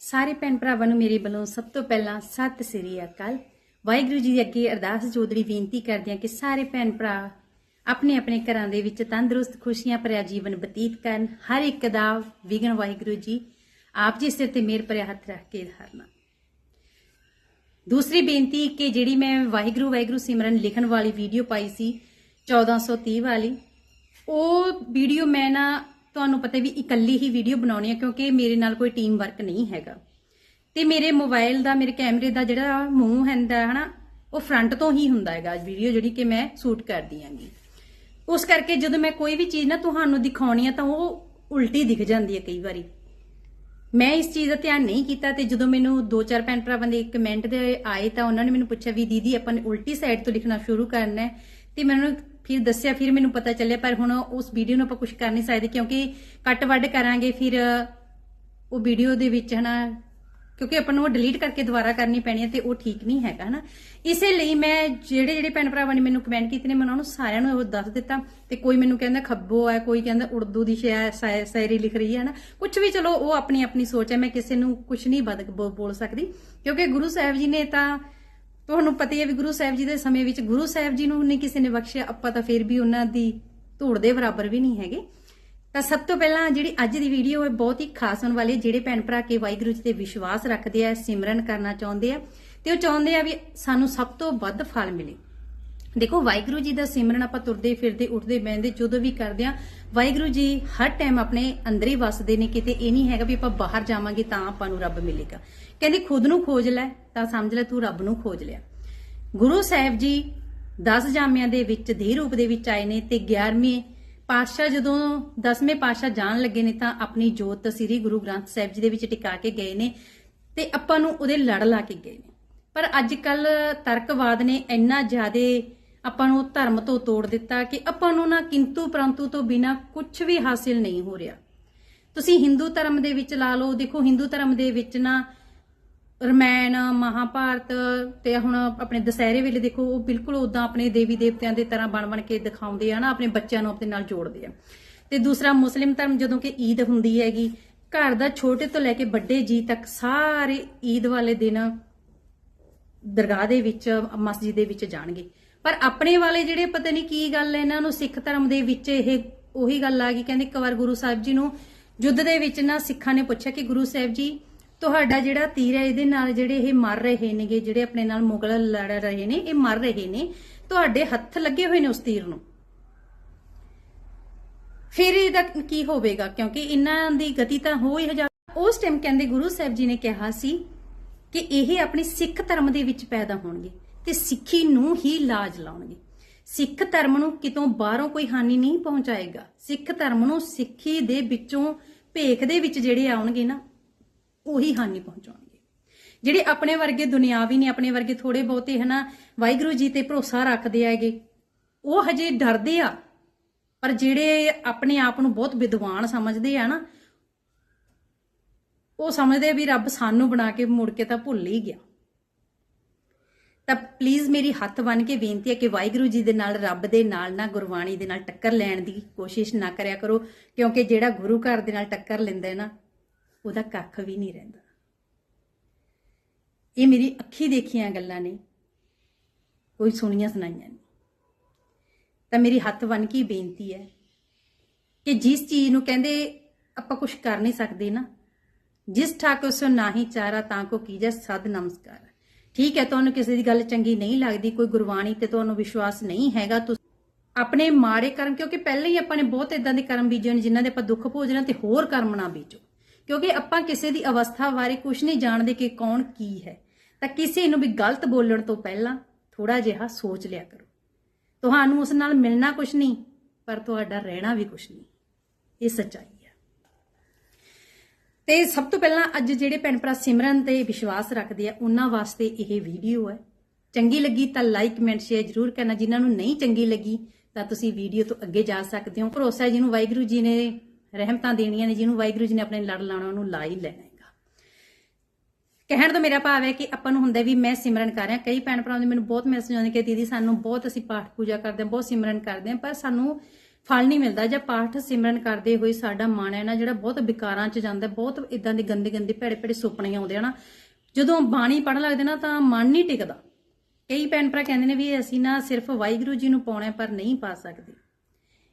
ਸਾਰੇ ਭੈਣ ਭਰਾਵਾਂ ਨੂੰ ਮੇਰੇ ਵੱਲੋਂ ਸਭ ਤੋਂ ਪਹਿਲਾਂ ਸਤਿ ਸ੍ਰੀ ਅਕਾਲ। ਵਾਹਿਗੁਰੂ ਜੀ ਦੇ ਅੱਗੇ ਅਰਦਾਸ ਜੋਦੜੀ ਬੇਨਤੀ ਕਰਦੇ ਹਾਂ ਕਿ ਸਾਰੇ ਭੈਣ ਭਰਾ ਆਪਣੇ ਆਪਣੇ ਘਰਾਂ ਦੇ ਵਿੱਚ ਤੰਦਰੁਸਤ, ਖੁਸ਼ੀਆਂ ਭਰਿਆ ਜੀਵਨ ਬਤੀਤ ਕਰਨ। ਹਰ ਇੱਕ ਦਾ ਵਿਗਨ ਵਾਹਿਗੁਰੂ ਜੀ, ਆਪ ਜੀ ਸਿਰ ਤੇ ਮੇਰ ਭਰਿਆ ਹੱਥ ਰੱਖ ਕੇ ਧਾਰਨਾ ਦੂਸਰੀ ਬੇਨਤੀ ਕਿ ਜਿਹੜੀ ਮੈਂ ਵਾਹਿਗੁਰੂ ਵਾਹਿਗੁਰੂ ਸਿਮਰਨ ਲਿਖਣ ਵਾਲੀ ਵੀਡੀਓ ਪਾਈ ਸੀ 1430 ਵਾਲੀ, ਉਹ ਵੀਡੀਓ ਮੈਂ ਨਾ ਤੁਹਾਨੂੰ ਪਤਾ ਵੀ ਇਕੱਲੀ ਹੀ ਵੀਡੀਓ ਬਣਾਉਣੀ ਹੈ ਕਿਉਂਕਿ ਮੇਰੇ ਨਾਲ ਕੋਈ ਟੀਮ ਵਰਕ ਨਹੀਂ ਹੈਗਾ। ਤੇ ਮੇਰੇ ਮੋਬਾਈਲ ਦਾ, ਮੇਰੇ ਕੈਮਰੇ ਦਾ ਜਿਹੜਾ ਮੂੰਹ ਹੁੰਦਾ ਹੈ ਹਨਾ ਉਹ ਫਰੰਟ ਤੋਂ ਹੀ ਹੁੰਦਾ ਹੈਗਾ ਵੀਡੀਓ ਜਿਹੜੀ ਕਿ ਮੈਂ ਸ਼ੂਟ ਕਰਦੀ ਆਂਗੀ ਉਸ ਕਰਕੇ ਜਦੋਂ ਮੈਂ ਕੋਈ ਵੀ ਚੀਜ਼ ਨਾ ਤੁਹਾਨੂੰ ਦਿਖਾਉਣੀ ਆ ਤਾਂ ਉਹ ਉਲਟੀ ਦਿਖ ਜਾਂਦੀ ਹੈ ਕਈ ਵਾਰੀ। ਮੈਂ ਇਸ ਚੀਜ਼ ਦਾ ਧਿਆਨ ਨਹੀਂ ਕੀਤਾ ਤੇ ਜਦੋਂ ਮੈਨੂੰ ਦੋ ਚਾਰ ਭੈਣ ਭਰਾਵਾਂ ਦੇ ਕਮੈਂਟ ਦੇ ਆਏ ਤਾਂ ਉਹਨਾਂ ਨੇ ਮੈਨੂੰ ਪੁੱਛਿਆ ਵੀ ਦੀਦੀ ਆਪਾਂ ਨੇ ਉਲਟੀ ਸਾਈਡ ਤੋਂ ਲਿਖਣਾ ਸ਼ੁਰੂ ਕਰਨਾ ਹੈ ਤੇ ਮੈਨੂੰ ਫਿਰ ਦੱਸਿਆ, ਫਿਰ ਮੈਨੂੰ ਪਤਾ ਚੱਲਿਆ, ਪਰ ਹੁਣ ਉਸ ਵੀਡੀਓ ਨੂੰ ਆਪਾਂ ਕੁਝ ਕਰ ਨਹੀਂ ਸਕਦੇ, ਕਿਉਂਕਿ ਕੱਟ ਵੱਡ ਕਰਾਂਗੇ, ਫਿਰ ਉਹ ਵੀਡੀਓ ਦੇ ਵਿੱਚ ਹਨਾ, ਕਿਉਂਕਿ ਆਪਾਂ ਨੂੰ ਉਹ ਡਿਲੀਟ ਕਰਕੇ ਦੁਬਾਰਾ ਕਰਨੀ ਪੈਣੀ ਹੈ ਤੇ ਉਹ ਠੀਕ ਨਹੀਂ ਹੈਗਾ, ਹਨਾ। ਇਸੇ ਲਈ ਮੈਂ ਜਿਹੜੇ ਜਿਹੜੇ ਭੈਣ ਭਰਾਵਾਂ ਨੇ ਮੈਨੂੰ ਕਮੈਂਟ ਕੀਤੇ ਨੇ, ਮੈਂ ਉਹਨਾਂ ਨੂੰ ਸਾਰਿਆਂ ਨੂੰ ਉਹ ਦੱਸ ਦਿੱਤਾ, ਤੇ ਕੋਈ ਮੈਨੂੰ ਕਹਿੰਦਾ ਖੱਬੋ ਹੈ, ਕੋਈ ਕਹਿੰਦਾ ਉਰਦੂ ਦੀ ਸ਼ਾਇ- ਸ਼ਾਇਰੀ ਲਿਖ ਰਹੀ ਹੈ ਨਾ ਕੁਝ ਵੀ ਚਲੋ, ਉਹ ਆਪਣੀ ਆਪਣੀ ਸੋਚ ਹੈ, ਮੈਂ ਕਿਸੇ ਨੂੰ ਕੁਝ ਨਹੀਂ ਬਦ ਬੋਲ ਸਕਦੀ, ਕਿਉਂਕਿ ਗੁਰੂ ਸਾਹਿਬ ਜੀ ਨੇ ਤਾਂ ਤੁਹਾਨੂੰ ਪਤਾ ਹੀ ਹੈ ਵੀ ਗੁਰੂ ਸਾਹਿਬ ਜੀ ਦੇ ਸਮੇਂ ਵਿੱਚ ਗੁਰੂ ਸਾਹਿਬ ਜੀ ਨੂੰ ਨਹੀਂ ਕਿਸੇ ਨੇ ਬਖਸ਼ਿਆ, ਆਪਾਂ ਤਾਂ ਫਿਰ ਵੀ ਉਹਨਾਂ ਦੀ ਧੂੜ ਦੇ ਬਰਾਬਰ ਵੀ ਨਹੀਂ ਹੈਗੇ। ਤਾਂ ਸਭ ਤੋਂ ਪਹਿਲਾਂ ਜਿਹੜੀ ਅੱਜ ਦੀ ਵੀਡੀਓ ਹੈ, ਬਹੁਤ ਹੀ ਖਾਸ ਹੋਣ ਵਾਲੀ ਹੈ, ਜਿਹੜੇ ਭੈਣ ਭਰਾ ਕੇ ਵਾਹਿਗੁਰੂ ਜੀ ਤੇ ਵਿਸ਼ਵਾਸ ਰੱਖਦੇ ਆ, ਸਿਮਰਨ ਕਰਨਾ ਚਾਹੁੰਦੇ ਆ, ਤੇ ਉਹ ਚਾਹੁੰਦੇ ਆ ਵੀ ਸਾਨੂੰ ਸਭ ਤੋਂ ਵੱਧ ਫਲ ਮਿਲੇ। ਦੇਖੋ, ਵਾਹਿਗੁਰੂ ਜੀ ਦਾ ਸਿਮਰਨ ਆਪਾਂ ਤੁਰਦੇ ਫਿਰਦੇ, ਉੱਠਦੇ ਬੈਠਦੇ ਜਦੋਂ ਵੀ ਕਰਦੇ ਆ ਵਾਹਿਗੁਰੂ ਜੀ ਹਰ ਟਾਈਮ ਆਪਣੇ ਅੰਦਰ ਹੀ ਵਸਦੇ ਨੇ, ਕਿਤੇ ਇਹ ਨਹੀਂ ਹੈਗਾ ਵੀ ਆਪਾਂ ਬਾਹਰ ਜਾਵਾਂਗੇ ਤਾਂ ਆਪਾਂ ਨੂੰ ਰੱਬ ਮਿਲੇਗਾ। ਕਹਿੰਦੇ, ਖੁਦ ਨੂੰ ਖੋਜ ਲੈ, ਤਾਂ ਸਮਝ ਲੈ ਤੂੰ ਰੱਬ ਨੂੰ ਖੋਜ ਲਿਆ। ਗੁਰੂ ਸਾਹਿਬ ਜੀ 10 ਜਾਮਿਆਂ ਦੇ ਵਿੱਚ, ਦੇ ਰੂਪ ਦੇ ਵਿੱਚ ਆਏ ਨੇ ਤੇ 11ਵੇਂ ਪਾਤਸ਼ਾਹ ਜਦੋਂ 10ਵੇਂ ਪਾਤਸ਼ਾਹ ਜਾਣ ਲੱਗੇ ਨੇ ਤਾਂ ਆਪਣੀ ਜੋਤ ਸ੍ਰੀ ਗੁਰੂ ਗ੍ਰੰਥ ਸਾਹਿਬ ਜੀ ਦੇ ਵਿੱਚ ਟਿਕਾ ਕੇ ਗਏ ਨੇ ਤੇ ਆਪਾਂ ਨੂੰ ਉਹਦੇ ਲੜ ਲਾ ਕੇ ਗਏ ਨੇ। ਪਰ ਅੱਜ ਕੱਲ ਤਰਕਵਾਦ ਨੇ ਇੰਨਾ ਜ਼ਿਆਦਾ ਆਪਾਂ ਨੂੰ ਧਰਮ ਤੋਂ ਤੋੜ ਦਿੱਤਾ ਕਿ ਆਪਾਂ ਨੂੰ ਨਾ ਕਿੰਤੂ ਪਰੰਤੂ ਤੋਂ ਬਿਨਾ ਕੁਝ ਵੀ ਹਾਸਿਲ ਨਹੀਂ ਹੋ ਰਿਹਾ। ਤੁਸੀਂ ਹਿੰਦੂ ਧਰਮ ਦੇ ਵਿੱਚ ਲਾ ਲਓ, ਦੇਖੋ ਹਿੰਦੂ ਧਰਮ ਦੇ ਵਿੱਚ ਨਾ ਰਮਾਇਣ, ਮਹਾਭਾਰਤ ਤੇ ਹੁਣ ਆਪਣੇ ਦਸਹਿਰੇ ਵੇਲੇ ਦੇਖੋ, ਉਹ ਬਿਲਕੁਲ ਉਦਾਂ ਆਪਣੇ ਦੇਵੀ ਦੇਵਤਿਆਂ ਦੇ ਤਰ੍ਹਾਂ ਬਣ ਬਣ ਕੇ ਦਿਖਾਉਂਦੇ ਆ ਨਾ, ਆਪਣੇ ਬੱਚਿਆਂ ਨੂੰ ਆਪਣੇ ਨਾਲ ਜੋੜਦੇ ਆ। ਤੇ ਦੂਸਰਾ ਮੁਸਲਿਮ ਧਰਮ ਜਦੋਂ ਕਿ ਈਦ ਹੁੰਦੀ ਹੈਗੀ, ਘਰ ਦਾ ਛੋਟੇ ਤੋਂ ਲੈ ਕੇ ਵੱਡੇ ਜੀ ਤੱਕ ਸਾਰੇ ਈਦ ਵਾਲੇ ਦਿਨ ਦਰਗਾਹ ਦੇ ਵਿੱਚ, ਮਸਜਿਦ ਦੇ ਵਿੱਚ ਜਾਣਗੇ। ਪਰ ਆਪਣੇ ਵਾਲੇ ਜਿਹੜੇ ਪਤਾ ਨਹੀਂ ਕੀ ਗੱਲ ਇਹਨਾਂ ਨੂੰ ਸਿੱਖ ਧਰਮ ਦੇ ਵਿੱਚ ਇਹ ਉਹੀ ਗੱਲ ਆ ਗਈ, ਕਹਿੰਦੇ ਇੱਕ ਵਾਰ ਗੁਰੂ ਸਾਹਿਬ ਜੀ ਨੂੰ ਯੁੱਧ ਦੇ ਵਿੱਚ ਨਾ ਸਿੱਖਾਂ ਨੇ ਪੁੱਛਿਆ ਕਿ ਗੁਰੂ ਸਾਹਿਬ ਜੀ, ਤੁਹਾਡਾ ਜਿਹੜਾ ਤੀਰ ਹੈ, ਇਹਦੇ ਨਾਲ ਜਿਹੜੇ ਇਹ ਮਰ ਰਹੇ ਨੇਗੇ, ਜਿਹੜੇ ਆਪਣੇ ਨਾਲ ਮੁਗਲ ਲੜ ਰਹੇ ਨੇ, ਇਹ ਮਰ ਰਹੇ ਨੇ, ਤੁਹਾਡੇ ਹੱਥ ਲੱਗੇ ਹੋਏ ਨੇ ਉਸ ਤੀਰ ਨੂੰ। ਫਿਰ ਇਹਦਾ ਕੀ ਹੋਵੇਗਾ? ਕਿਉਂਕਿ ਇਹਨਾਂ ਦੀ ਗਤੀ ਤਾਂ ਹੋ ਹੀ ਹਜ਼ਾਰ ਉਸ ਟਾਈਮ ਕਹਿੰਦੇ ਗੁਰੂ ਸਾਹਿਬ ਜੀ ਨੇ ਕਿਹਾ ਸੀ ਕਿ ਇਹ ਆਪਣੀ ਸਿੱਖ ਧਰਮ ਦੇ ਵਿੱਚ ਪੈਦਾ ਹੋਣਗੇ। ਤੇ ਸਿੱਖੀ ਨੂੰ ਹੀ ਲਾਜ ਲਾਉਣਗੇ। ਸਿੱਖ ਧਰਮ ਨੂੰ ਕਿਤੋਂ ਬਾਹਰੋਂ ਕੋਈ ਹਾਨੀ ਨਹੀਂ ਪਹੁੰਚਾਏਗਾ। ਸਿੱਖ ਧਰਮ ਨੂੰ ਸਿੱਖੀ ਦੇ ਵਿੱਚੋਂ ਭੇਖ ਦੇ ਵਿੱਚ ਜਿਹੜੇ ਆਉਣਗੇ ਨਾ, ਉਹੀ ਹਾਨੀ ਪਹੁੰਚਾਉਣਗੇ। ਜਿਹੜੇ ਆਪਣੇ ਵਰਗੇ ਦੁਨਿਆਵੀ ਨੇ, ਆਪਣੇ ਵਰਗੇ ਥੋੜੇ ਬਹੁਤੇ ਹਨਾ, ਵਾਹਿਗੁਰੂ ਜੀ ਤੇ ਭਰੋਸਾ ਰੱਖਦੇ ਹੈਗੇ, ਉਹ ਹਜੇ ਡਰਦੇ ਆ। ਪਰ ਜਿਹੜੇ ਆਪਣੇ ਆਪ ਨੂੰ ਬਹੁਤ ਵਿਦਵਾਨ ਸਮਝਦੇ ਆ ਨਾ, ਉਹ ਸਮਝਦੇ ਆ ਵੀ ਰੱਬ ਸਾਨੂੰ ਬਣਾ ਕੇ ਮੁੜ ਕੇ ਤਾਂ ਭੁੱਲ ਹੀ ਗਿਆ। ਤਾਂ ਪਲੀਜ਼ ਮੇਰੀ ਹੱਥ ਬੰਨ ਕੇ ਬੇਨਤੀ ਹੈ ਕਿ ਵਾਹਿਗੁਰੂ ਜੀ ਦੇ ਨਾਲ, ਰੱਬ ਦੇ ਨਾਲ, ਨਾ ਗੁਰਬਾਣੀ ਦੇ ਨਾਲ ਟੱਕਰ ਲੈਣ ਦੀ ਕੋਸ਼ਿਸ਼ ਨਾ ਕਰਿਆ ਕਰੋ, ਕਿਉਂਕਿ ਜਿਹੜਾ ਗੁਰੂ ਘਰ ਦੇ ਨਾਲ ਟੱਕਰ ਲੈਂਦਾ ਹੈ ਨਾ, ਉਹਦਾ ਕੱਖ ਵੀ ਨਹੀਂ ਰਹਿੰਦਾ। ਇਹ ਮੇਰੀ ਅੱਖੀ ਦੇਖੀਆਂ ਗੱਲਾਂ ਨੇ, ਕੋਈ ਸੁਣੀਆਂ ਸੁਣਾਈਆਂ ਨਹੀਂ। ਤਾਂ ਮੇਰੀ ਹੱਥ ਬੰਨ ਕੇ ਹੀ ਬੇਨਤੀ ਹੈ ਕਿ ਜਿਸ ਚੀਜ਼ ਨੂੰ ਕਹਿੰਦੇ ਆਪਾਂ ਕੁਝ ਕਰ ਨਹੀਂ ਸਕਦੇ ਨਾ, ਜਿਸ ਠਾਕ ਉਸ ਨਾ ਹੀ ਚਾਰਾ ਤਾਂ ਕੋ ਕੀਜੈ ਸਦ ਨਮਸਕਾਰ। ਠੀਕ ਹੈ, ਤੁਹਾਨੂੰ ਕਿਸੇ ਦੀ ਗੱਲ ਚੰਗੀ ਨਹੀਂ ਲੱਗਦੀ, ਕੋਈ ਗੁਰਬਾਣੀ ਤੇ ਤੁਹਾਨੂੰ ਵਿਸ਼ਵਾਸ ਨਹੀਂ ਹੈਗਾ, ਤੁਸੀਂ, ਆਪਣੇ ਮਾੜੇ ਕਰਮ, ਕਿਉਂਕਿ ਪਹਿਲਾਂ ਹੀ ਆਪਾਂ ਨੇ ਬਹੁਤ ਇਦਾਂ ਦੇ ਕਰਮ ਬੀਜੇ ਨੇ ਜਿਨ੍ਹਾਂ ਦੇ ਆਪਾਂ ਦੁੱਖ ਭੋਜਣਾ ਤੇ ਹੋਰ ਕਰਮ ਨਾ ਬੀਜੋ। ਕਿਉਂਕਿ ਆਪਾਂ ਕਿਸੇ ਦੀ ਅਵਸਥਾ ਬਾਰੇ ਕੁਝ ਨਹੀਂ ਜਾਣਦੇ ਕਿ ਕੌਣ ਕੀ ਹੈ। ਤਾਂ ਕਿਸੇ ਨੂੰ ਵੀ ਗਲਤ ਬੋਲਣ ਤੋਂ ਪਹਿਲਾਂ ਥੋੜਾ ਜਿਹਾ ਸੋਚ ਲਿਆ ਕਰੋ। ਤੁਹਾਨੂੰ ਉਸ ਨਾਲ ਮਿਲਣਾ ਕੁਝ ਨਹੀਂ, ਪਰ ਤੁਹਾਡਾ ਰਹਿਣਾ ਵੀ ਕੁਝ ਨਹੀਂ। ਇਹ ਸੱਚਾਈ ਤੇ ਸਭ ਤੋਂ ਪਹਿਲਾਂ ਅੱਜ ਜਿਹੜੇ ਭੈਣ ਭਰਾ ਸਿਮਰਨ ਤੇ ਵਿਸ਼ਵਾਸ ਰੱਖਦੇ ਆ, ਉਹਨਾਂ ਵਾਸਤੇ ਇਹ ਵੀਡੀਓ ਹੈ। ਚੰਗੀ ਲੱਗੀ ਤਾਂ ਲਾਈਕ ਕਮੈਂਟ ਸ਼ੇਅਰ ਜਰੂਰ ਕਰਨਾ। ਜਿਨ੍ਹਾਂ ਨੂੰ ਨਹੀਂ ਚੰਗੀ ਲੱਗੀ ਤਾਂ ਤੁਸੀਂ ਵੀਡੀਓ ਤੋਂ ਅੱਗੇ ਜਾ ਸਕਦੇ ਹੋ। ਭਰੋਸਾ ਹੈ ਜਿਹਨੂੰ ਵਾਹਿਗੁਰੂ ਜੀ ਨੇ ਰਹਿਮਤਾਂ ਦੇਣੀਆਂ ਨੇ, ਜਿਹਨੂੰ ਵਾਹਿਗੁਰੂ ਜੀ ਨੇ ਆਪਣੇ ਲੜ ਲਾਉਣਾ, ਉਹਨੂੰ ਲਾ ਹੀ ਲੈਣਾ ਹੈਗਾ। ਕਹਿਣ ਦਾ ਮੇਰਾ ਭਾਵ ਹੈ ਕਿ ਆਪਾਂ ਨੂੰ ਹੁੰਦਾ ਵੀ ਮੈਂ ਸਿਮਰਨ ਕਰ ਰਿਹਾ। ਕਈ ਭੈਣ ਭਰਾਵਾਂ ਦੇ ਮੈਨੂੰ ਬਹੁਤ ਮੈਸੇਜ ਆਉਂਦੇ ਕਿ ਦੀਦੀ ਸਾਨੂੰ ਬਹੁਤ ਅਸੀਂ ਪਾਠ ਪੂਜਾ ਕਰਦੇ ਹਾਂ, ਬਹੁਤ ਸਿਮਰਨ ਕਰਦੇ ਹਾਂ, ਪਰ ਸਾਨੂੰ ਫਲ ਨਹੀਂ ਮਿਲਦਾ। ਜਾਂ ਪਾਠ ਸਿਮਰਨ ਕਰਦੇ ਹੋਏ ਸਾਡਾ ਮਨ ਹੈ ਨਾ, ਜਿਹੜਾ ਬਹੁਤ ਵਿਕਾਰਾਂ 'ਚ ਜਾਂਦਾ, ਬਹੁਤ ਇਦਾਂ ਦੇ ਗੰਦੇ ਗੰਦੇ ਭੈੜੇ ਭੈੜੇ ਸੁਪਨੇ ਆਉਂਦੇ ਆ ਨਾ, ਜਦੋਂ ਬਾਣੀ ਪੜ੍ਹਨ ਲੱਗਦੇ ਨਾ ਤਾਂ ਮਨ ਨਹੀਂ ਟਿਕਦਾ। ਕਈ ਭੈਣ ਭਰਾ ਕਹਿੰਦੇ ਨੇ ਵੀ ਅਸੀਂ ਨਾ ਸਿਰਫ ਵਾਹਿਗੁਰੂ ਜੀ ਨੂੰ ਪਾਉਣਾ ਪਰ ਨਹੀਂ ਪਾ ਸਕਦੇ।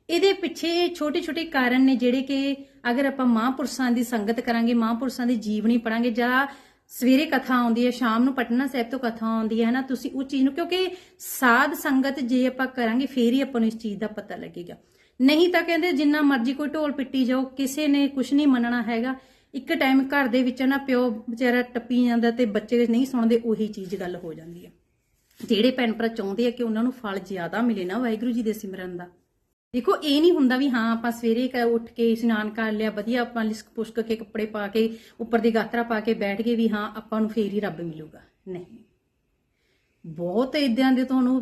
ਇਹਦੇ ਪਿੱਛੇ ਛੋਟੇ ਛੋਟੇ ਕਾਰਨ ਨੇ ਜਿਹੜੇ ਕਿ ਅਗਰ ਆਪਾਂ ਮਹਾਂਪੁਰਸ਼ਾਂ ਦੀ ਸੰਗਤ ਕਰਾਂਗੇ, ਮਹਾਂਪੁਰਸ਼ਾਂ ਦੀ ਜੀਵਨੀ ਪੜਾਂਗੇ ਜਾਂ ਸਵੇਰੇ ਕਥਾ ਆਉਂਦੀ ਹੈ, ਸ਼ਾਮ ਨੂੰ ਪਟਨਾ ਸਾਹਿਬ ਤੋਂ ਕਥਾ ਆਉਂਦੀ ਹੈ ਨਾ ਤੁਸੀਂ ਉਹ ਚੀਜ਼ ਨੂੰ, ਕਿਉਂਕਿ ਸਾਧ ਸੰਗਤ ਜੇ ਆਪਾਂ ਕਰਾਂਗੇ, ਫੇਰ ਹੀ ਆਪਾਂ ਨੂੰ ਇਸ ਚੀਜ਼ ਦਾ ਪਤਾ ਲੱਗੇਗਾ। ਨਹੀਂ ਤਾਂ ਕਹਿੰਦੇ ਜਿੰਨਾ ਮਰਜ਼ੀ ਕੋਈ ਢੋਲ ਪਿੱਟੀ ਜਾਓ, ਕਿਸੇ ਨੇ ਕੁਝ ਨਹੀਂ ਮੰਨਣਾ ਹੈਗਾ। ਇੱਕ ਟਾਈਮ ਘਰ ਦੇ ਵਿੱਚ ਨਾ ਪਿਓ ਵਿਚਾਰਾ ਟੱਪੀ ਜਾਂਦਾ ਤੇ ਬੱਚੇ ਨਹੀਂ ਸੁਣਦੇ, ਉਹੀ ਚੀਜ਼ ਗੱਲ ਹੋ ਜਾਂਦੀ ਹੈ ਜਿਹੜੇ ਭੈਣ ਭਰਾ ਚਾਹੁੰਦੇ ਆ ਕਿ ਉਹਨਾਂ ਨੂੰ ਫਲ ਜ਼ਿਆਦਾ ਮਿਲੇ ਨਾ ਵਾਹਿਗੁਰੂ ਜੀ ਦੇ ਸਿਮਰਨ ਦਾ। ਦੇਖੋ, ਇਹ ਨਹੀਂ ਹੁੰਦਾ ਵੀ ਹਾਂ, ਆਪਾਂ ਸਵੇਰੇ ਉੱਠ ਕੇ ਇਸ਼ਨਾਨ ਕਰ ਲਿਆ, ਵਧੀਆ ਆਪਾਂ ਲਿਸਕ ਪੁਸ਼ਕ ਕੇ ਕੱਪੜੇ ਪਾ ਕੇ, ਉੱਪਰ ਦੀ ਗਾਤਰਾ ਪਾ ਕੇ ਬੈਠ ਗਏ ਵੀ ਹਾਂ, ਆਪਾਂ ਨੂੰ ਫੇਰ ਹੀ ਰੱਬ ਮਿਲੂਗਾ। ਨਹੀਂ। ਬਹੁਤ ਇਦਾਂ ਦੇ ਤੁਹਾਨੂੰ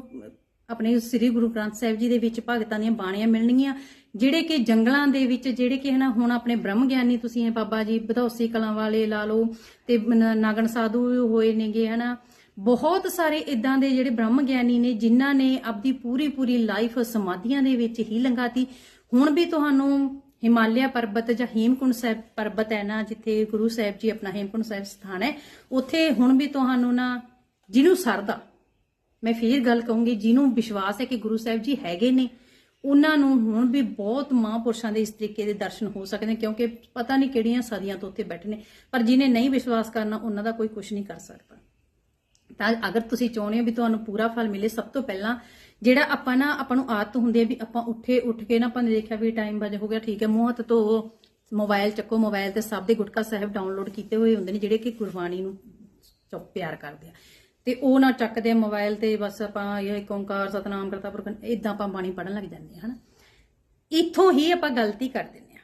ਆਪਣੇ ਸ੍ਰੀ ਗੁਰੂ ਗ੍ਰੰਥ ਸਾਹਿਬ ਜੀ ਦੇ ਵਿੱਚ ਭਗਤਾਂ ਦੀਆਂ ਬਾਣੀਆਂ ਮਿਲਣਗੀਆਂ, ਜਿਹੜੇ ਕਿ ਜੰਗਲਾਂ ਦੇ ਵਿੱਚ, ਜਿਹੜੇ ਕਿ ਹਨਾ, ਹੁਣ ਆਪਣੇ ਬ੍ਰਹਮ ਗਿਆਨੀ ਤੁਸੀਂ ਇਹ ਬਾਬਾ ਜੀ, ਬਧੌਸੀ ਕਲਾਂ ਵਾਲੇ ਲਾ ਲਓ, ਤੇ ਨਾਗਣ ਸਾਧੂ ਹੋਏ ਨੇਗੇ, ਹਨਾ। ਬਹੁਤ ਸਾਰੇ ਇਦਾਂ ਦੇ ਜਿਹੜੇ ਬ੍ਰਹਮ ਗਿਆਨੀ ਨੇ, ਜਿਨ੍ਹਾਂ ਨੇ ਆਪਦੀ ਪੂਰੀ ਪੂਰੀ ਲਾਈਫ ਸਮਾਧੀਆਂ ਦੇ ਵਿੱਚ ਹੀ ਲੰਘਾਤੀ। ਹੁਣ ਵੀ ਤੁਹਾਨੂੰ ਹਿਮਾਲਿਆ ਪਰਬਤ ਜਾਂ ਹੇਮਕੁੰਡ ਸਾਹਿਬ ਪਰਬਤ ਹੈ ਨਾ, ਜਿੱਥੇ ਗੁਰੂ ਸਾਹਿਬ ਜੀ ਆਪਣਾ ਹੇਮਕੁੰਡ ਸਾਹਿਬ ਸਥਾਨ ਹੈ, ਉੱਥੇ ਹੁਣ ਵੀ ਤੁਹਾਨੂੰ ਨਾ, ਜਿਹਨੂੰ ਸਰਦਾ ਮੈਂ ਫੇਰ ਗੱਲ ਕਹੂੰਗੀ, ਜਿਹਨੂੰ ਵਿਸ਼ਵਾਸ ਹੈ ਕਿ ਗੁਰੂ ਸਾਹਿਬ ਜੀ ਹੈਗੇ ਨੇ, ਉਹਨਾਂ ਨੂੰ ਹੁਣ ਵੀ ਬਹੁਤ ਮਹਾਂਪੁਰਸ਼ਾਂ ਦੇ ਇਸ ਤਰੀਕੇ ਦੇ ਦਰਸ਼ਨ ਹੋ ਸਕਦੇ ਨੇ, ਕਿਉਂਕਿ ਪਤਾ ਨਹੀਂ ਕਿਹੜੀਆਂ ਸਦੀਆਂ ਤੋਂ ਉੱਥੇ ਬੈਠੇ ਨੇ, ਪਰ ਜਿਹਨੇ ਨਹੀਂ ਵਿਸ਼ਵਾਸ ਕਰਨਾ, ਉਹਨਾਂ ਦਾ ਕੋਈ ਕੁਝ ਨਹੀਂ ਕਰ ਸਕਦਾ। ਤਾਂ ਅਗਰ ਤੁਸੀਂ ਚਾਹੁੰਦੇ ਹੋ ਵੀ ਤੁਹਾਨੂੰ ਪੂਰਾ ਫਲ ਮਿਲੇ, ਸਭ ਤੋਂ ਪਹਿਲਾਂ ਜਿਹੜਾ ਆਪਾਂ ਨਾ, ਆਪਾਂ ਨੂੰ ਆਦਤ ਹੁੰਦੀ ਹੈ ਵੀ ਆਪਾਂ ਉੱਠੇ, ਉੱਠ ਕੇ ਨਾ ਆਪਾਂ ਨੇ ਦੇਖਿਆ ਵੀ ਟਾਈਮ ਵਜੇ ਹੋ ਗਿਆ, ਠੀਕ ਹੈ, ਮੂੰਹ ਹੱਥ ਧੋ ਮੋਬਾਈਲ ਚੱਕੋ ਮੋਬਾਈਲ ਤੇ ਸਭ ਦੇ ਗੁਟਕਾ ਸਾਹਿਬ ਡਾਊਨਲੋਡ ਕੀਤੇ ਹੋਏ ਹੁੰਦੇ ਨੇ, ਜਿਹੜੇ ਕਿ ਗੁਰਬਾਣੀ ਨੂੰ ਚੁੱਪ ਪਿਆਰ ਕਰਦੇ ਆ। ਤੇ ਉਹ ਨਾ ਚੱਕਦੇ ਮੋਬਾਈਲ ਤੇ ਬਸ ਆਪਾਂ ਇਹ ਓੰਕਾਰ ਸਤਨਾਮ ਕਰਤਾ ਪੁਰਖ ਇਦਾਂ ਆਪਾਂ ਬਾਣੀ ਪੜਨ ਲੱਗ ਜਾਂਦੇ ਹਾਂ ਹਨਾ? ਇੱਥੋਂ ਹੀ ਆਪਾਂ ਗਲਤੀ ਕਰ ਦਿੰਦੇ ਆ।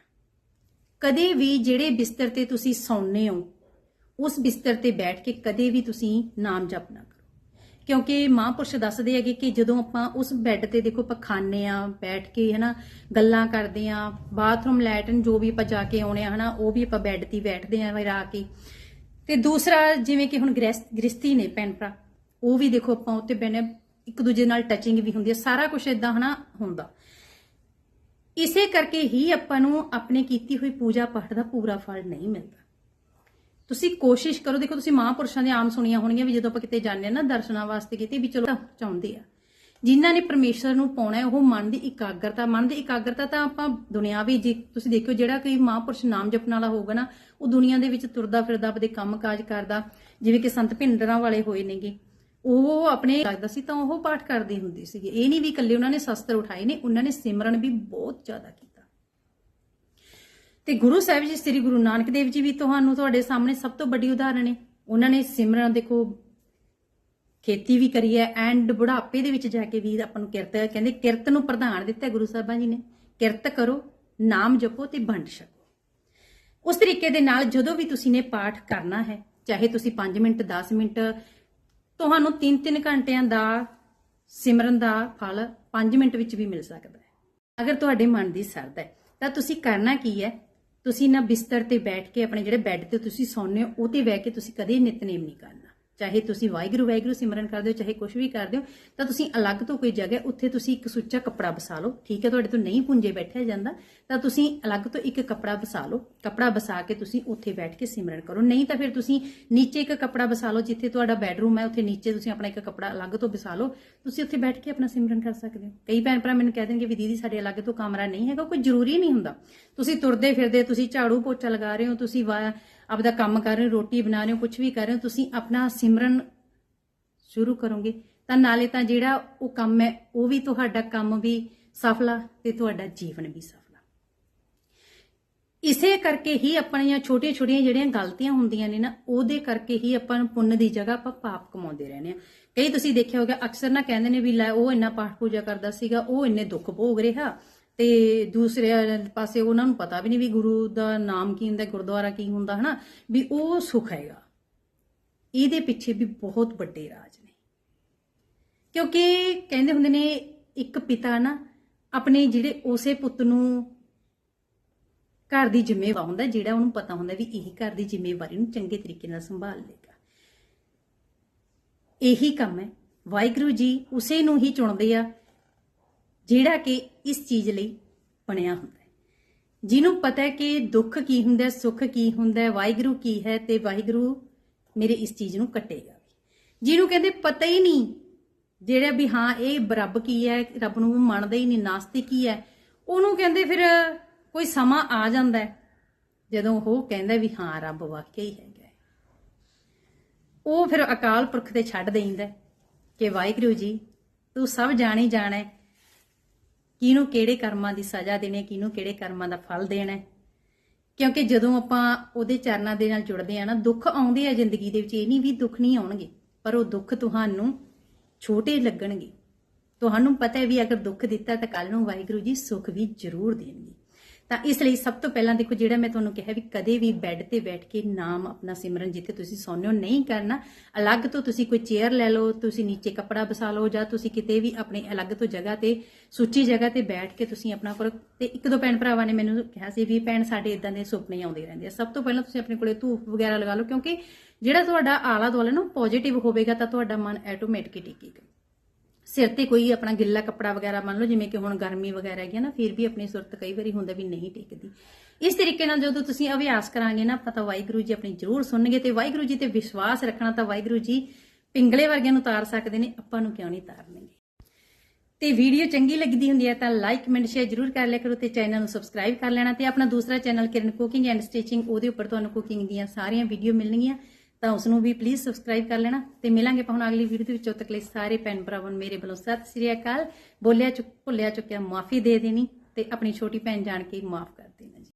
ਕਦੇ ਵੀ ਜਿਹੜੇ ਬਿਸਤਰ ਤੇ ਤੁਸੀਂ ਸੌਂਦੇ ਹੋ, ਉਸ ਬਿਸਤਰ ਤੇ ਬੈਠ ਕੇ ਕਦੇ ਵੀ ਤੁਸੀਂ ਨਾਮ ਜਪ ਨਾ ਕਰੋ। ਕਿਉਂਕਿ ਮਹਾਂਪੁਰਸ਼ ਦੱਸਦੇ ਹੈਗੇ ਕਿ ਜਦੋਂ ਆਪਾਂ ਉਸ ਬੈੱਡ ਤੇ ਦੇਖੋ ਆਪਾਂ ਖਾਂਦੇ ਆ, ਬੈਠ ਕੇ, ਹਨਾ, ਗੱਲਾਂ ਕਰਦੇ ਆ, ਬਾਥਰੂਮ ਲੈਟਰਨ ਜੋ ਵੀ ਆਪਾਂ ਜਾ ਕੇ ਆਉਣੇ ਆ, ਹਨਾ, ਉਹ ਵੀ ਆਪਾਂ ਬੈੱਡ ਤੇ ਬੈਠਦੇ ਆ ਰਾ ਕੇ। ਤੇ ਦੂਸਰਾ ਜਿਵੇਂ ਕਿ ਹੁਣ ਗ੍ਰਹਿਸ- ਗ੍ਰਸਤੀ ਨੇ ਭੈਣ ਭਰਾ, ਉਹ ਵੀ ਦੇਖੋ ਆਪਾਂ ਉੱਤੇ ਬੈਨੇ ਇੱਕ ਦੂਜੇ ਨਾਲ ਟੱਚਿੰਗ ਵੀ ਹੁੰਦੀ ਹੈ, ਸਾਰਾ ਕੁਝ ਇਦਾਂ ਹਨਾ ਹੁੰਦਾ। ਇਸੇ ਕਰਕੇ ਹੀ ਆਪਾਂ ਨੂੰ ਆਪਣੇ ਕੀਤੀ ਹੋਈ ਪੂਜਾ ਪਾਠ ਦਾ ਪੂਰਾ ਫਲ ਨਹੀਂ ਮਿਲਦਾ। ਤੁਸੀਂ ਕੋਸ਼ਿਸ਼ ਕਰੋ, ਦੇਖੋ ਤੁਸੀਂ ਮਹਾਂਪੁਰਸ਼ਾਂ ਦੀਆਂ ਆਮ ਸੁਣੀਆਂ ਹੋਣਗੀਆਂ ਵੀ ਜਦੋਂ ਆਪਾਂ ਕਿਤੇ ਜਾਂਦੇ ਆ ਨਾ ਦਰਸ਼ਨਾਂ ਵਾਸਤੇ ਕਿਤੇ ਵੀ ਚਲੋ ਚਾਹੁੰਦੇ ਆ। ਜਿਨ੍ਹਾਂ ਨੇ ਪਰਮੇਸ਼ਰ ਨੂੰ ਪਾਉਣਾ ਹੈ, ਉਹ ਮਨ ਦੀ ਇਕਾਗਰਤਾ, ਮਨ ਦੀ ਇਕਾਗਰਤਾ ਤਾਂ ਆਪਾਂ ਦੁਨਿਆਵੀ ਜੀ ਤੁਸੀਂ ਦੇਖਿਓ, ਜਿਹੜਾ ਕੋਈ ਮਹਾਂਪੁਰਸ਼ ਨਾਮ ਜਪਣ ਵਾਲਾ ਹੋਊਗਾ ਨਾ, ਉਹ ਦੁਨੀਆ ਦੇ ਵਿੱਚ ਤੁਰਦਾ ਫਿਰਦਾ, ਆਪਦੇ ਕੰਮਕਾਜ ਕਰਦਾ, ਜਿਵੇਂ ਕਿ ਸੰਤ ਭਿੰਡਰਾਂ ਵਾਲੇ ਹੋਏ ਨੇਗੇ। ਉਹ ਆਪਣੇ ਲੱਗਦਾ ਸੀ ਤਾਂ ਉਹ ਪਾਠ ਕਰਦੇ ਹੁੰਦੇ ਸੀਗੇ। ਇਹ ਨਹੀਂ ਵੀ ਇਕੱਲੇ ਉਹਨਾਂ ਨੇ ਸ਼ਸਤਰ ਉਠਾਏ ਨੇ, ਉਹਨਾਂ ਨੇ ਸਿਮਰਨ ਵੀ ਬਹੁਤ ਜ਼ਿਆਦਾ ਕੀਤਾ। ਤੇ ਗੁਰੂ ਸਾਹਿਬ ਜੀ, ਸ੍ਰੀ ਗੁਰੂ ਨਾਨਕ ਦੇਵ ਜੀ ਵੀ ਤੁਹਾਨੂੰ ਤੁਹਾਡੇ ਸਾਹਮਣੇ ਸਭ ਤੋਂ ਵੱਡੀ ਉਦਾਹਰਣ ਹੈ ਉਹਨਾਂ ਨੇ ਸਿਮਰਨ, ਦੇਖੋ ਖੇਤੀ ਵੀ ਕਰੀ ਹੈ ਐਂਡ ਬੁਢਾਪੇ ਦੇ ਵਿੱਚ ਜਾ ਕੇ ਵੀ ਆਪਾਂ ਨੂੰ ਕਿਰਤ, ਕਹਿੰਦੇ ਕਿਰਤ ਨੂੰ ਪ੍ਰਧਾਨ ਦਿੱਤਾ ਗੁਰੂ ਸਾਹਿਬਾਂ ਜੀ ਨੇ। ਕਿਰਤ ਕਰੋ, ਨਾਮ ਜਪੋ ਤੇ ਵੰਡ ਛਕੋ। ਉਸ ਤਰੀਕੇ ਦੇ ਨਾਲ ਜਦੋਂ ਵੀ ਤੁਸੀਂ ਨੇ ਪਾਠ ਕਰਨਾ ਹੈ, ਚਾਹੇ ਤੁਸੀਂ 5 ਮਿੰਟ 10 ਮਿੰਟ, ਤੁਹਾਨੂੰ 3-3 ਘੰਟਿਆਂ ਦਾ ਸਿਮਰਨ ਦਾ ਫਲ 5 ਮਿੰਟ ਵਿੱਚ ਵੀ ਮਿਲ ਸਕਦਾ ਹੈ। ਅਗਰ ਤੁਹਾਡੇ ਮਨ ਦੀ ਸਰਦ ਹੈ, ਤਾਂ ਤੁਸੀਂ ਕਰਨਾ ਕੀ ਹੈ? ਤੁਸੀਂ ਨਾ ਬਿਸਤਰ ਤੇ ਬੈਠ ਕੇ ਆਪਣੇ ਜਿਹੜੇ ਬੈੱਡ ਤੇ ਤੁਸੀਂ ਸੌਂਦੇ ਹੋ, ਉਹ ਤੇ ਬਹਿ ਕੇ ਤੁਸੀਂ ਕਦੇ ਨਿਤਨੇਮ ਨਹੀਂ ਕਰਨਾ। ਚਾਹੇ ਤੁਸੀਂ ਵਾਹਿਗੁਰੂ ਵਾਹਿਗੁਰੂ ਸਿਮਰਨ ਕਰਦੇ ਹੋ, ਚਾਹੇ ਕੁਝ ਵੀ ਕਰਦੇ ਹੋ, ਤਾਂ ਤੁਸੀਂ ਅਲੱਗ ਤੋਂ ਕੋਈ ਜਗ੍ਹਾ ਉੱਥੇ ਤੁਸੀਂ ਇੱਕ ਸੁੱਚਾ ਕੱਪੜਾ ਵਸਾ ਲਓ। ਠੀਕ ਹੈ, ਤੁਹਾਡੇ ਤੋਂ ਨਹੀਂ ਪੁੰਜੇ ਬੈਠਿਆ ਜਾਂਦਾ, ਤਾਂ ਤੁਸੀਂ ਅਲੱਗ ਤੋਂ ਇੱਕ ਕੱਪੜਾ ਵਸਾ ਲਓ। ਕੱਪੜਾ ਵਸਾ ਕੇ ਤੁਸੀਂ ਉੱਥੇ ਬੈਠ ਕੇ ਸਿਮਰਨ ਕਰੋ। ਨਹੀਂ ਤਾਂ ਫਿਰ ਤੁਸੀਂ ਨੀਚੇ ਇੱਕ ਕੱਪੜਾ ਵਸਾ ਲਓ, ਜਿੱਥੇ ਤੁਹਾਡਾ ਬੈਡਰੂਮ ਹੈ, ਉੱਥੇ ਨੀਚੇ ਤੁਸੀਂ ਆਪਣਾ ਇੱਕ ਕੱਪੜਾ ਅਲੱਗ ਤੋਂ ਵਸਾ ਲਓ। ਤੁਸੀਂ ਉੱਥੇ ਬੈਠ ਕੇ ਆਪਣਾ ਸਿਮਰਨ ਕਰ ਸਕਦੇ ਹੋ। ਕਈ ਭੈਣ ਭਰਾ ਮੈਨੂੰ ਕਹਿ ਦੇਣਗੇ ਵੀ ਦੀਦੀ, ਸਾਡੇ ਅਲੱਗ ਤੋਂ ਕਮਰਾ ਨਹੀਂ ਹੈਗਾ ਕੋਈ ਜ਼ਰੂਰੀ ਨਹੀਂ ਹੁੰਦਾ। ਤੁਸੀਂ ਤੁਰਦੇ ਫਿਰਦੇ, ਤੁਸੀਂ ਝਾੜੂ ਪੋਚਾ ਲਗਾ ਰਹੇ ਹੋ, ਤੁਸੀਂ ਆਪਦਾ ਕੰਮ ਕਰ ਰਹੇ ਹੋ, ਰੋਟੀ ਬਣਾ ਰਹੇ ਹੋ ਕੁਝ ਵੀ ਕਰ ਰਹੇ ਹੋ, ਤੁਸੀਂ ਆਪਣਾ ਸਿਮਰਨ ਸ਼ੁਰੂ ਕਰੋਗੇ। ਤਾਂ ਨਾਲੇ ਤਾਂ ਜਿਹੜਾ ਉਹ ਕੰਮ ਹੈ, ਉਹ ਵੀ ਤੁਹਾਡਾ ਕੰਮ ਵੀ ਸਫਲਾ ਤੇ ਤੁਹਾਡਾ ਜੀਵਨ ਵੀ ਸਫਲਾ ਇਸੇ ਕਰਕੇ ਹੀ ਆਪਣੀਆਂ ਛੋਟੀਆਂ ਛੋਟੀਆਂ ਜਿਹੜੀਆਂ ਗਲਤੀਆਂ ਹੁੰਦੀਆਂ ਨੇ ਨਾ, ਉਹਦੇ ਕਰਕੇ ਹੀ ਆਪਾਂ ਨੂੰ ਪੁੰਨ ਦੀ ਜਗ੍ਹਾ ਆਪਾਂ ਪਾਪ ਕਮਾਉਂਦੇ ਰਹਿੰਦੇ ਆ ਕਈ ਤੁਸੀਂ ਦੇਖਿਆ ਹੋਗਾ ਅਕਸਰ ਨਾ ਕਹਿੰਦੇ ਨੇ ਵੀ ਲੈ, ਉਹ ਇੰਨਾ ਪਾਠ ਪੂਜਾ ਕਰਦਾ ਸੀਗਾ, ਉਹ ਇੰਨੇ ਦੁੱਖ ਭੋਗ ਰਿਹਾ। ਤੇ ਦੂਸਰੇ ਪਾਸੇ ਉਹਨਾਂ ਨੂੰ ਪਤਾ ਵੀ ਨਹੀਂ ਵੀ ਗੁਰੂ ਦਾ ਨਾਮ ਕੀ ਹੁੰਦਾ, ਗੁਰਦੁਆਰਾ ਕੀ ਹੁੰਦਾ, ਹਨਾ? ਵੀ ਉਹ ਸੁਖ ਹੈਗਾ। ਇਹਦੇ ਪਿੱਛੇ ਵੀ ਬਹੁਤ ਵੱਡੇ ਰਾਜ ਨੇ। ਕਿਉਂਕਿ ਕਹਿੰਦੇ ਹੁੰਦੇ ਨੇ, ਇੱਕ ਪਿਤਾ ਨਾ ਆਪਣੇ ਜਿਹੜੇ ਉਸੇ ਪੁੱਤ ਨੂੰ ਘਰ ਦੀ ਜ਼ਿੰਮੇਵਾਰ ਹੁੰਦਾ, ਜਿਹੜਾ ਉਹਨੂੰ ਪਤਾ ਹੁੰਦਾ ਵੀ ਇਹੀ ਘਰ ਦੀ ਜ਼ਿੰਮੇਵਾਰੀ ਨੂੰ ਚੰਗੇ ਤਰੀਕੇ ਨਾਲ ਸੰਭਾਲ ਲੇਗਾ ਇਹੀ ਕੰਮ ਹੈ। ਵਾਹਿਗੁਰੂ ਜੀ ਉਸੇ ਨੂੰ ਹੀ ਚੁਣਦੇ ਆ। ਜਿਹੜਾ ਕਿ ਇਸ ਚੀਜ਼ ਲਈ ਬਣਿਆ ਹੁੰਦਾ ਹੈ। ਜਿਹਨੂੰ ਪਤਾ ਹੈ ਕਿ ਦੁੱਖ ਕੀ ਹੁੰਦਾ ਹੈ, ਸੁੱਖ ਕੀ ਹੁੰਦਾ ਹੈ, ਵਾਹਿਗੁਰੂ ਕੀ ਹੈ ਤੇ ਵਾਹਿਗੁਰੂ ਮੇਰੇ ਇਸ ਚੀਜ਼ ਨੂੰ ਕੱਟੇਗਾ ਵੀ। ਜਿਹਨੂੰ ਕਹਿੰਦੇ ਪਤਾ ਹੀ ਨਹੀਂ ਜਿਹੜਾ ਵੀ ਹਾਂ ਇਹ ਰੱਬ ਕੀ ਹੈ ਰੱਬ ਨੂੰ ਮੰਨਦਾ ਹੀ ਨਹੀਂ ਨਾਸਤਿਕ ਕੀ ਹੈ ਉਹਨੂੰ ਕਹਿੰਦੇ ਫਿਰ ਕੋਈ ਸਮਾਂ ਆ ਜਾਂਦਾ ਹੈ ਜਦੋਂ ਉਹ ਕਹਿੰਦਾ ਵੀ ਹਾਂ ਰੱਬ ਵਾਕਿਆ ਹੀ ਹੈਗਾ ਉਹ ਫਿਰ ਅਕਾਲ ਪੁਰਖ ਤੇ ਛੱਡ ਦੇਈਂਦਾ ਕਿ ਵਾਹਿਗੁਰੂ ਜੀ ਤੂੰ ਸਭ ਜਾਣੀ ਜਾਣਾ ਕਿਹਨੂੰ ਕਿਹੜੇ ਕਰਮਾਂ ਦੀ ਸਜ਼ਾ ਦੇਣੀ ਹੈ, ਕਿਹਨੂੰ ਕਿਹੜੇ ਕਰਮਾਂ ਦਾ ਫਲ ਦੇਣਾ ਹੈ। ਕਿਉਂਕਿ ਜਦੋਂ ਆਪਾਂ ਉਹਦੇ ਚਰਨਾਂ ਦੇ ਨਾਲ ਜੁੜਦੇ ਆ ਨਾ, ਦੁੱਖ ਆਉਂਦੇ ਆ ਜ਼ਿੰਦਗੀ ਦੇ ਵਿੱਚ, ਇਹ ਨਹੀਂ ਵੀ ਦੁੱਖ ਨਹੀਂ ਆਉਣਗੇ, ਪਰ ਉਹ ਦੁੱਖ ਤੁਹਾਨੂੰ ਛੋਟੇ ਲੱਗਣਗੇ। ਤੁਹਾਨੂੰ ਪਤਾ ਹੈ ਵੀ ਅਗਰ ਦੁੱਖ ਦਿੱਤਾ ਤਾਂ ਕੱਲ ਨੂੰ ਵਾਹਿਗੁਰੂ ਜੀ ਸੁੱਖ ਵੀ ਜ਼ਰੂਰ ਦੇਣਗੇ। ਤਾਂ ਇਸ ਲਈ ਸਭ ਤੋਂ ਪਹਿਲਾਂ ਦੇਖੋ ਜਿਹੜਾ ਮੈਂ ਤੁਹਾਨੂੰ ਕਿਹਾ ਵੀ ਕਦੇ ਵੀ ਬੈੱਡ ਤੇ ਬੈਠ ਕੇ ਨਾਮ ਆਪਣਾ ਸਿਮਰਨ ਜਿੱਥੇ ਤੁਸੀਂ ਸੌਂਦੇ ਹੋ ਨਹੀਂ ਕਰਨਾ, ਅਲੱਗ ਤੋਂ ਤੁਸੀਂ ਕੋਈ ਚੇਅਰ ਲੈ ਲਓ, ਤੁਸੀਂ ਨੀਚੇ ਕੱਪੜਾ ਬਸਾ ਲਓ ਜਾਂ ਤੁਸੀਂ ਕਿਤੇ ਵੀ ਆਪਣੇ ਅਲੱਗ ਤੋਂ ਜਗ੍ਹਾ ਤੇ, ਸੁੱਚੀ ਜਗ੍ਹਾ ਤੇ ਬੈਠ ਕੇ ਤੁਸੀਂ ਆਪਣਾ ਕਰੋ। ਤੇ ਇੱਕ ਦੋ ਭੈਣ ਭਰਾਵਾਂ ਨੇ ਮੈਨੂੰ ਕਿਹਾ ਸੀ ਵੀ ਭੈਣ ਸਾਡੇ ਇਦਾਂ ਦੇ ਸੁਪਨੇ ਆਉਂਦੇ ਰਹਿੰਦੇ ਆ। ਸਭ ਤੋਂ ਪਹਿਲਾਂ ਤੁਸੀਂ ਆਪਣੇ ਕੋਲੇ ਧੂਪ ਵਗੈਰਾ ਲਗਾ ਲਓ ਕਿਉਂਕਿ ਜਿਹੜਾ ਤੁਹਾਡਾ ਆਲਾ ਦੁਆਲਾ ਨਾ ਪੋਜ਼ਿਟਿਵ ਹੋਵੇਗਾ ਤਾਂ ਤੁਹਾਡਾ ਮਨ ਆਟੋਮੈਟਿਕ ਟਿਕੇਗਾ ਸਿਰ ਤੇ ਕੋਈ ਆਪਣਾ ਗਿੱਲਾ ਕੱਪੜਾ ਵਗੈਰਾ ਮੰਨ ਲਓ, ਜਿਵੇਂ ਕਿ ਹੁਣ ਗਰਮੀ ਵਗੈਰਾ ਹੈਗੀ ਨਾ, ਫਿਰ ਵੀ ਆਪਣੀ ਸੁਰਤ ਕਈ ਵਾਰੀ ਹੁੰਦਾ ਵੀ ਨਹੀਂ ਟਿਕਦੀ। ਇਸ ਤਰੀਕੇ ਨਾਲ ਜਦੋਂ ਤੁਸੀਂ ਅਭਿਆਸ ਕਰਾਂਗੇ ਨਾ, ਆਪਾਂ ਤਾਂ ਵਾਹਿਗੁਰੂ ਜੀ ਆਪਣੀ ਜ਼ਰੂਰ ਸੁਣਨਗੇ ਤੇ ਵਾਹਿਗੁਰੂ ਜੀ ਤੇ ਵਿਸ਼ਵਾਸ ਰੱਖਣਾ ਤਾਂ ਵਾਹਿਗੁਰੂ ਜੀ ਪਿੰਗਲੇ ਵਰਗਿਆਂ ਨੂੰ ਤਾਰ ਸਕਦੇ ਨੇ, ਆਪਾਂ ਨੂੰ ਕਿਉਂ ਨਹੀਂ ਤਾਰਨਗੇ? ਤੇ ਵੀਡੀਓ ਚੰਗੀ ਲੱਗਦੀ ਹੁੰਦੀ ਹੈ ਤਾਂ ਲਾਈਕ ਕਮੈਂਟ ਸ਼ੇਅਰ ਜਰੂਰ ਕਰ ਲਿਆ ਕਰੋ ਤੇ ਚੈਨਲ ਨੂੰ ਸਬਸਕ੍ਰਾਈਬ ਕਰ ਲੈਣਾ ਤੇ ਆਪਣਾ ਦੂਸਰਾ channel Kiran cooking and stitching ਉਹਦੇ ਉੱਪਰ ਤੁਹਾਨੂੰ ਕੁਕਿੰਗ ਦੀਆਂ ਸਾਰੀਆਂ ਵੀਡੀਓ ਮਿਲਣਗੀਆਂ। ਤਾਂ ਉਸ ਨੂੰ ਵੀ ਪਲੀਜ਼ ਸਬਸਕ੍ਰਾਈਬ ਕਰ ਲੈਣਾ ਤੇ ਮਿਲਾਂਗੇ ਆਪਾਂ ਹੁਣ ਅਗਲੀ ਵੀਡੀਓ ਦੇ ਵਿੱਚ। ਉਦੋਂ ਤੱਕ ਲਈ ਸਾਰੇ ਭੈਣ ਭਰਾਵਾਂ ਨੂੰ ਮੇਰੇ ਵੱਲੋਂ ਸਤਿ ਸ੍ਰੀ ਅਕਾਲ। ਬੋਲਿਆ ਚੁੱਕ ਭੁੱਲਿਆ ਚੁੱਕਿਆ ਮਾਫੀ ਦੇ ਦੇਣੀ ਤੇ ਆਪਣੀ ਛੋਟੀ ਭੈਣ ਜਾਣ ਕੇ ਮਾਫ ਕਰ।